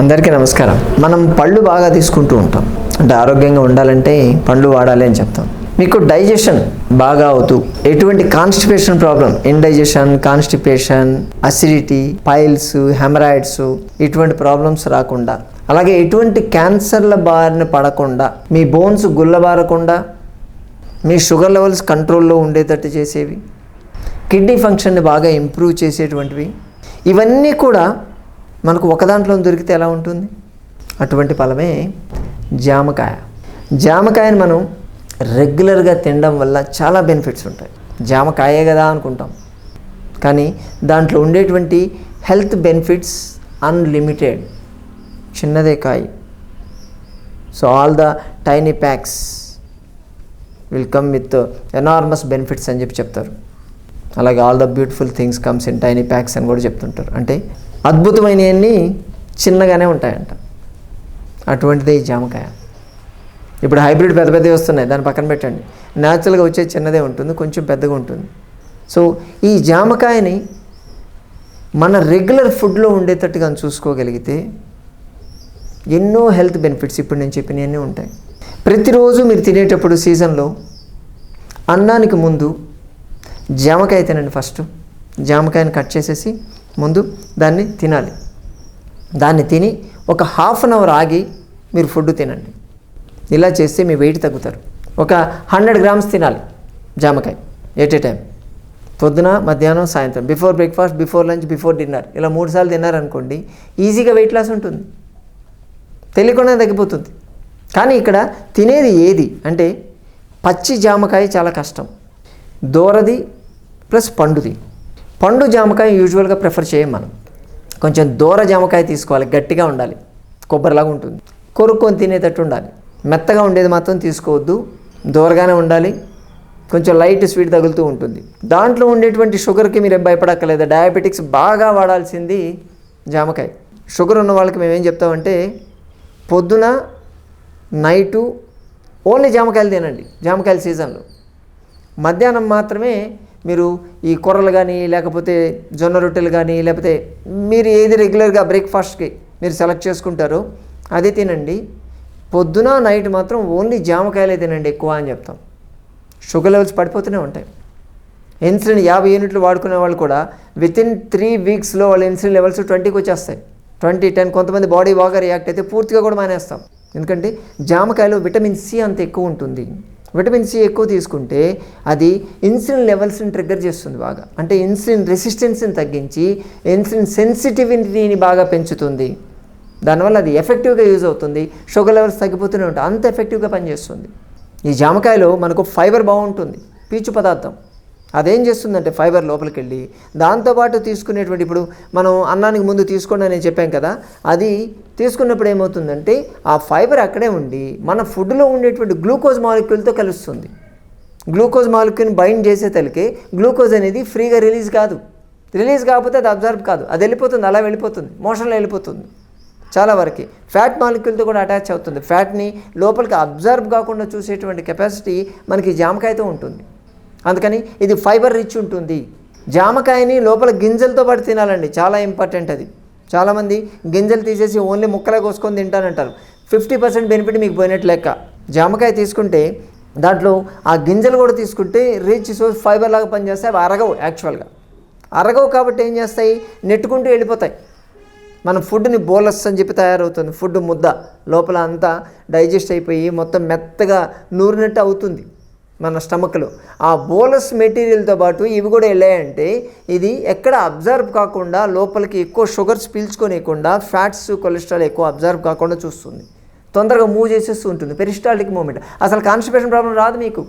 అందరికీ నమస్కారం. మనం పళ్ళు బాగా తీసుకుంటూ ఉంటాం. అంటే ఆరోగ్యంగా ఉండాలంటే పండ్లు వాడాలి అని చెప్తాం. మీకు డైజెషన్ బాగా అవుతూ ఎటువంటి constipation problem indigestion constipation acidity piles hemorrhoids ఇటువంటి ప్రాబ్లమ్స్ రాకుండా అలాగే ఎటువంటి క్యాన్సర్ల బారిన పడకుండా మీ బోన్స్ గుల్లబారకుండా మీ షుగర్ లెవెల్స్ కంట్రోల్లో ఉండేటట్టు చేసేవి కిడ్నీ ఫంక్షన్ని బాగా ఇంప్రూవ్ చేసేటువంటివి ఇవన్నీ కూడా మనకు ఒక దాంట్లో దొరికితే ఎలా ఉంటుంది? అటువంటి ఫలమే జామకాయ. జామకాయని మనం రెగ్యులర్గా తినడం వల్ల చాలా బెనిఫిట్స్ ఉంటాయి. జామకాయే కదా అనుకుంటాం. కానీ దాంట్లో ఉండేటువంటి హెల్త్ బెనిఫిట్స్ అన్లిమిటెడ్. చిన్నదే కాయ. So all the tiny packs will come with enormous benefits అని చెప్పి చెప్తారు. అలాగే all the beautiful things comes in tiny packs అని కూడా చెప్తుంటారు. అంటే అద్భుతమైనవన్నీ చిన్నగానే ఉంటాయంట. అటువంటిదే ఈ జామకాయ. ఇప్పుడు హైబ్రిడ్ పెద్ద పెద్దవి వస్తున్నాయి. దాని పక్కన పెట్టండి. న్యాచురల్గా వచ్చే చిన్నదే ఉంటుంది కొంచెం పెద్దగా ఉంటుంది. సో ఈ జామకాయని మన రెగ్యులర్ ఫుడ్లో ఉండేటట్టుగా చూసుకోగలిగితే ఎన్నో హెల్త్ బెనిఫిట్స్ ఇప్పుడు నేను చెప్పినవన్నీ ఉంటాయి. ప్రతిరోజు మీరు తినేటప్పుడు సీజన్లో అన్నానికి ముందు జామకాయ తినండి ఫస్ట్ జామకాయని కట్ చేసేసి ముందు దాన్ని తినాలి. దాన్ని తిని ఒక హాఫ్ అన్ అవర్ ఆగి మీరు ఫుడ్ తినండి. ఇలా చేస్తే మీ వెయిట్ తగ్గుతారు. ఒక హండ్రెడ్ గ్రామ్స్ తినాలి జామకాయ ఎట్ ఏ టైం పొద్దున మధ్యాహ్నం సాయంత్రం. Before breakfast before lunch before dinner ఇలా మూడు సార్లు తిన్నారనుకోండి ఈజీగా వెయిట్ లాస్ ఉంటుంది. తెలియకుండా తగ్గిపోతుంది. కానీ ఇక్కడ తినేది ఏది అంటే పచ్చి జామకాయ చాలా కష్టం. దూరది ప్లస్ పండుది. పండు జామకాయ యూజువల్గా ప్రిఫర్ చేయం మనం. కొంచెం దూర జామకాయ తీసుకోవాలి గట్టిగా ఉండాలి కొబ్బరిలాగా ఉంటుంది. కొరుక్కొని తినేటట్టు ఉండాలి. మెత్తగా ఉండేది మాత్రం తీసుకోవద్దు దూరగానే ఉండాలి కొంచెం లైట్ స్వీట్ తగులుతూ ఉంటుంది. దాంట్లో ఉండేటువంటి షుగర్కి మీరు భయపడక్కర్లేదు డయాబెటిక్స్ బాగా వాడాల్సింది జామకాయ. షుగర్ ఉన్న వాళ్ళకి మేమేం చెప్తామంటే పొద్దున నైటు ఓన్లీ జామకాయలు తినండి జామకాయల సీజన్లో మధ్యాహ్నం మాత్రమే మీరు ఈ కూరలు కానీ లేకపోతే జొన్న రొట్టెలు కానీ లేకపోతే మీరు ఏది రెగ్యులర్గా బ్రేక్ఫాస్ట్కి మీరు సెలెక్ట్ చేసుకుంటారో అది తినండి. పొద్దున నైట్ మాత్రం ఓన్లీ జామకాయలే తినండి ఎక్కువ అని చెప్తాం. షుగర్ లెవెల్స్ పడిపోతూనే ఉంటాయి. ఇన్సులిన్ యాభై యూనిట్లు వాడుకునే వాళ్ళు కూడా విత్ ఇన్ త్రీ వీక్స్లో వాళ్ళ ఇన్సులిన్ లెవెల్స్ ట్వంటీకి వచ్చేస్తాయి. ట్వంటీ టెన్ కొంతమంది బాడీ బాగా రియాక్ట్ అయితే పూర్తిగా కూడా మానేస్తాం. ఎందుకంటే జామకాయలో విటమిన్ సి అంత ఎక్కువ ఉంటుంది. విటమిన్ సి ఎక్కువ తీసుకుంటే అది ఇన్సులిన్ లెవెల్స్ని ట్రిగ్గర్ చేస్తుంది బాగా. అంటే ఇన్సులిన్ రెసిస్టెన్స్ని తగ్గించి ఇన్సులిన్ సెన్సిటివిటీని బాగా పెంచుతుంది. దానివల్ల అది ఎఫెక్టివ్గా యూజ్ అవుతుంది. షుగర్ లెవెల్స్ తగ్గిపోతూనే ఉంటాయి. అంత ఎఫెక్టివ్గా పనిచేస్తుంది. ఈ జామకాయలో మనకు ఫైబర్ బాగుంటుంది. పీచు పదార్థం. అదేం చేస్తుందంటే ఫైబర్ లోపలికి వెళ్ళి దాంతోపాటు తీసుకునేటువంటి ఇప్పుడు మనం అన్నానికి ముందు తీసుకోండి అని చెప్పాం కదా అది తీసుకున్నప్పుడు ఏమవుతుందంటే ఆ ఫైబర్ అక్కడే ఉండి మన ఫుడ్లో ఉండేటువంటి గ్లూకోజ్ మాలిక్యూల్తో కలుస్తుంది. గ్లూకోజ్ మాలిక్యూల్ని బైండ్ చేసే తలికే గ్లూకోజ్ అనేది ఫ్రీగా రిలీజ్ కాదు. రిలీజ్ కాకపోతే అది అబ్జర్వ్ కాదు. అది వెళ్ళిపోతుంది అలా వెళ్ళిపోతుంది మోషన్లో వెళ్ళిపోతుంది. చాలా వరకు ఫ్యాట్ మాలిక్యూల్తో కూడా అటాచ్ అవుతుంది. ఫ్యాట్ని లోపలికి అబ్జర్వ్ కాకుండా చూసేటువంటి కెపాసిటీ మనకి జామకాయతో ఉంటుంది. అందుకని ఇది ఫైబర్ రిచ్ ఉంటుంది. జామకాయని లోపల గింజలతో పాటు తినాలండి. చాలా ఇంపార్టెంట్ అది. చాలామంది గింజలు తీసేసి ఓన్లీ ముక్కలే కోసుకొని తింటానంటారు ఫిఫ్టీ పర్సెంట్ బెనిఫిట్ మీకు పోయినట్టు లెక్క. జామకాయ తీసుకుంటే దాంట్లో ఆ గింజలు కూడా తీసుకుంటే రిచ్ సోర్స్ ఫైబర్ లాగా పనిచేస్తాయి. అవి అరగవు యాక్చువల్గా. అరగవు కాబట్టి ఏం చేస్తాయి? నెట్టుకుంటూ వెళ్ళిపోతాయి. మన ఫుడ్ని బోలస్ అని చెప్పి తయారవుతుంది. ఫుడ్ ముద్ద. లోపల అంతా డైజెస్ట్ అయిపోయి మొత్తం మెత్తగా నూరినట్టు అవుతుంది. మన స్టమక్లో. ఆ బోలస్ మెటీరియల్తో పాటు ఇవి కూడా వెళ్ళాయంటే ఇది ఎక్కడ అబ్జర్వ్ కాకుండా లోపలికి ఎక్కువ షుగర్స్ పీల్చుకోనియకుండా ఫ్యాట్స్ కొలెస్ట్రాల్ ఎక్కువ అబ్జర్వ్ కాకుండా చూస్తుంది. తొందరగా మూవ్ చేసేస్తూ ఉంటుంది. Peristaltic movement. అసలు కాన్స్టిపేషన్ ప్రాబ్లం రాదు మీకు.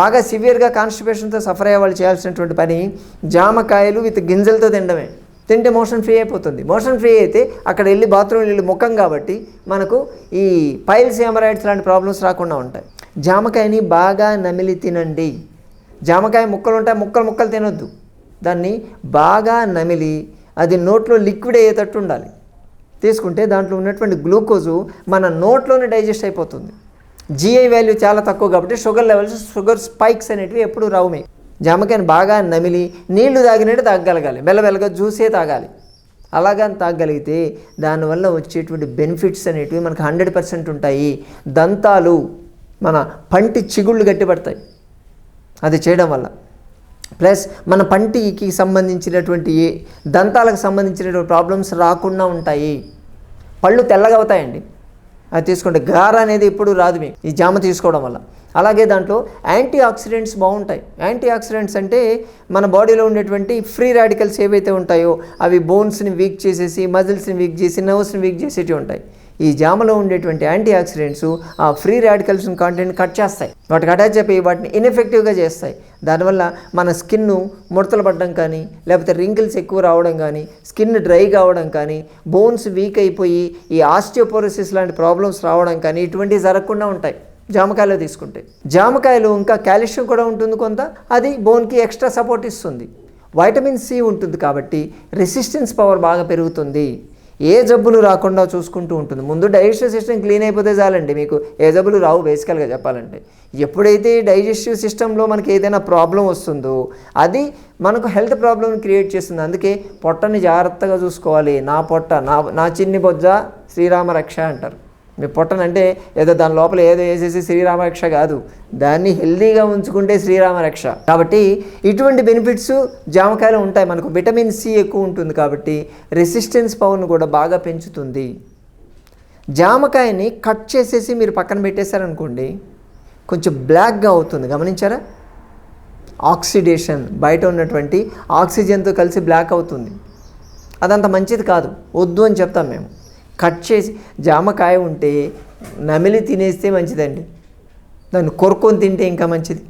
బాగా సివియర్గా కాన్స్టిపేషన్తో సఫర్ అయ్యే వాళ్ళు చేయాల్సినటువంటి పని జామకాయలు విత్ గింజలతో తినడమే. తింటే మోషన్ ఫ్రీ అయిపోతుంది. మోషన్ ఫ్రీ అయితే అక్కడ వెళ్ళి బాత్రూమ్ వెళ్ళి ముఖం కాబట్టి మనకు ఈ పైల్స్ ఎమరాయిడ్స్ లాంటి ప్రాబ్లమ్స్ రాకుండా ఉంటాయి. జామకాయని బాగా నమిలి తినండి. జామకాయ ముక్కలు ఉంటాయి ముక్కలు ముక్కలు తినొద్దు. దాన్ని బాగా నమిలి అది నోట్లో లిక్విడ్ అయ్యేటట్టు ఉండాలి. తీసుకుంటే దాంట్లో ఉన్నటువంటి గ్లూకోజు మన నోట్లోనే డైజెస్ట్ అయిపోతుంది. జిఐ వాల్యూ చాలా తక్కువ కాబట్టి షుగర్ లెవెల్స్ షుగర్ స్పైక్స్ అనేటివి ఎప్పుడు రావు మీకు. జామకాయని బాగా నమిలి నీళ్ళు తాగినట్టు తాగగలగాలి. బెల్లబెల్లగా జ్యూసే తాగాలి. అలాగని తాగగలిగితే దానివల్ల వచ్చేటువంటి బెనిఫిట్స్ అనేటివి మనకు హండ్రెడ్ పర్సెంట్ ఉంటాయి. దంతాలు. మన పంటి చిగుళ్ళు గట్టిపడతాయి. అది చేయడం వల్ల. ప్లస్ మన పంటికి సంబంధించినటువంటి ఏ దంతాలకు సంబంధించినటువంటి ప్రాబ్లమ్స్ రాకుండా ఉంటాయి. పళ్ళు తెల్లగా అవుతాయండి. అది తీసుకుంటే గార అనేది ఎప్పుడు రాదు మీకు. ఈ జామ తీసుకోవడం వల్ల. అలాగే దాంట్లో యాంటీ ఆక్సిడెంట్స్ బాగుంటాయి. యాంటీ ఆక్సిడెంట్స్ అంటే మన బాడీలో ఉండేటువంటి ఫ్రీ రాడికల్స్ ఏవైతే ఉంటాయో అవి బోన్స్ని వీక్ చేసేసి మజిల్స్ని వీక్ చేసి నర్వ్స్ని వీక్ చేసేటివి ఉంటాయి. ఈ జామలో ఉండేటువంటి యాంటీ ఆక్సిడెంట్స్ ఆ ఫ్రీ రాడికల్స్ కంటెంట్ కట్ చేస్తాయి. వాటికి అటాచ్ అయిపోయి వాటిని ఇన్ఎఫెక్టివ్గా చేస్తాయి. దానివల్ల మన స్కిన్ ముడతలు పడడం కానీ లేకపోతే రింకిల్స్ ఎక్కువ రావడం కానీ స్కిన్ డ్రై కావడం కానీ బోన్స్ వీక్ అయిపోయి ఈ ఆస్టియోపోరోసిస్ లాంటి ప్రాబ్లమ్స్ రావడం కానీ ఇటువంటివి జరగకుండా ఉంటాయి. జామకాయలు తీసుకుంటే. జామకాయలు ఇంకా కాల్షియం కూడా ఉంటుంది కొంత. అది బోన్కి ఎక్స్ట్రా సపోర్ట్ ఇస్తుంది. వైటమిన్ సి ఉంటుంది కాబట్టి రెసిస్టెన్స్ పవర్ బాగా పెరుగుతుంది. ఏ జబ్బులు రాకుండా చూసుకుంటూ ఉంటుంది. ముందు డైజెస్టివ్ సిస్టమ్ క్లీన్ అయిపోతే చాలండి మీకు. ఏ జబ్బులు రావు బేసికల్గా చెప్పాలంటే. ఎప్పుడైతే డైజెస్టివ్ సిస్టంలో మనకి ఏదైనా ప్రాబ్లం వస్తుందో అది మనకు హెల్త్ ప్రాబ్లమ్ క్రియేట్ చేస్తుంది. అందుకే పొట్టని జాగ్రత్తగా చూసుకోవాలి. నా పొట్ట నా నా చిన్ని బొజ్జ శ్రీరామ రక్ష అంటారు. మీ పొట్టనంటే ఏదో దాని లోపల ఏదో వేసేసి శ్రీరామ రక్ష కాదు. దాన్ని హెల్దీగా ఉంచుకుంటే శ్రీరామ రక్ష కాబట్టి ఇటువంటి బెనిఫిట్స్ జామకాయలు ఉంటాయి. మనకు విటమిన్ సి ఎక్కువ ఉంటుంది కాబట్టి రెసిస్టెన్స్ పవర్ను కూడా బాగా పెంచుతుంది. జామకాయని కట్ చేసేసి మీరు పక్కన పెట్టేశారనుకోండి కొంచెం బ్లాక్గా అవుతుంది. గమనించారా? ఆక్సిడేషన్ బయట ఉన్నటువంటి ఆక్సిజన్తో కలిసి బ్లాక్ అవుతుంది. అదంత మంచిది కాదు. వద్దు అని చెప్తాం మేము. కట్ చేసి జామకాయ ఉంటే నమిలి తినేస్తే మంచిదండి. దాన్ని కొరుక్కొని తింటే ఇంకా మంచిది.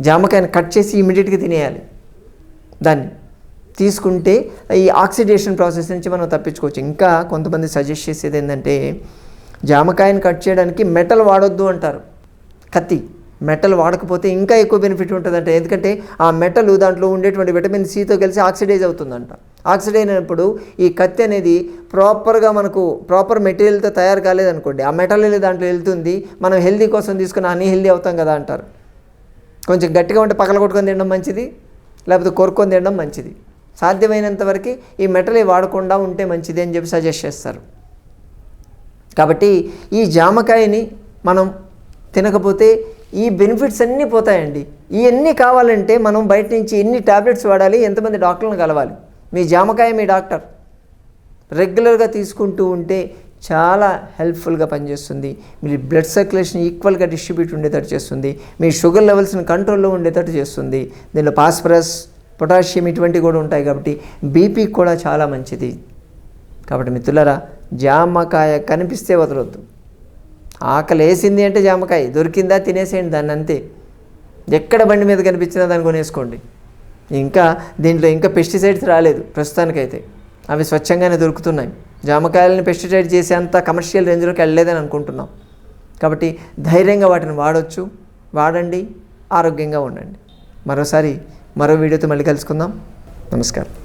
జామకాయని కట్ చేసి ఇమీడియట్గా తినేయాలి. దాన్ని తీసుకుంటే ఈ ఆక్సిడేషన్ ప్రాసెస్ నుంచి మనం తప్పించుకోవచ్చు. ఇంకా కొంతమంది సజెస్ట్ చేసేది ఏంటంటే జామకాయని కట్ చేయడానికి మెటల్ వాడొద్దు అంటారు. కత్తి. మెటల్ వాడకపోతే ఇంకా ఎక్కువ బెనిఫిట్ ఉంటుందంట. ఎందుకంటే ఆ మెటల్ దాంట్లో ఉండేటువంటి విటమిన్ సితో కలిసి ఆక్సిడైజ్ అవుతుందంట. ఆక్సిడైజ్ అయినప్పుడు ఈ కత్తి అనేది ప్రాపర్గా మనకు ప్రాపర్ మెటీరియల్తో తయారు కాలేదనుకోండి ఆ మెటల్ దాంట్లో వెళ్తుంది మనం హెల్దీ కోసం తీసుకుని అన్ని హెల్దీ అవుతాం కదా అంటారు. కొంచెం గట్టిగా ఉంటే పక్కల కొట్టుకొని తినడం మంచిది లేకపోతే కొరుక్కొని తినడం మంచిది. సాధ్యమైనంత వరకు ఈ మెటల్ వాడకుండా ఉంటే మంచిది అని చెప్పి సజెస్ట్ చేస్తారు. కాబట్టి ఈ జామకాయని మనం తినకపోతే ఈ బెనిఫిట్స్ అన్నీ పోతాయండి. ఇవన్నీ కావాలంటే మనం బయట నుంచి ఎన్ని టాబ్లెట్స్ వాడాలి ఎంతమంది డాక్టర్లను కలవాలి? మీ జామకాయ మీ డాక్టర్. రెగ్యులర్గా తీసుకుంటూ ఉంటే చాలా హెల్ప్ఫుల్గా పనిచేస్తుంది. మీ బ్లడ్ సర్క్యులేషన్ ఈక్వల్గా డిస్ట్రిబ్యూట్ ఉండేటట్టు చేస్తుంది. మీ షుగర్ లెవెల్స్ని కంట్రోల్లో ఉండేటట్టు చేస్తుంది. దీనిలో పాస్పరస్ పొటాషియం ఇటువంటివి కూడా ఉంటాయి కాబట్టి బీపీకి కూడా చాలా మంచిది. కాబట్టి మిత్రులరా జామకాయ కనిపిస్తే వదలొద్దు. ఆకలి వేసింది అంటే జామకాయ దొరికిందా తినేసేయండి దాన్ని అంతే. ఎక్కడ బండి మీద కనిపించినా దాన్ని కొనేసుకోండి. ఇంకా దీంట్లో ఇంకా పెస్టిసైడ్స్ రాలేదు ప్రస్తుతానికైతే. అవి స్వచ్ఛంగానే దొరుకుతున్నాయి. జామకాయలని పెస్టిసైడ్ చేసేంత కమర్షియల్ రేంజ్లోకి వెళ్ళలేదని అనుకుంటున్నాం. కాబట్టి ధైర్యంగా వాటిని వాడవచ్చు వాడండి. ఆరోగ్యంగా ఉండండి. మరోసారి మరో వీడియోతో మళ్ళీ కలుసుకుందాం. నమస్కారం.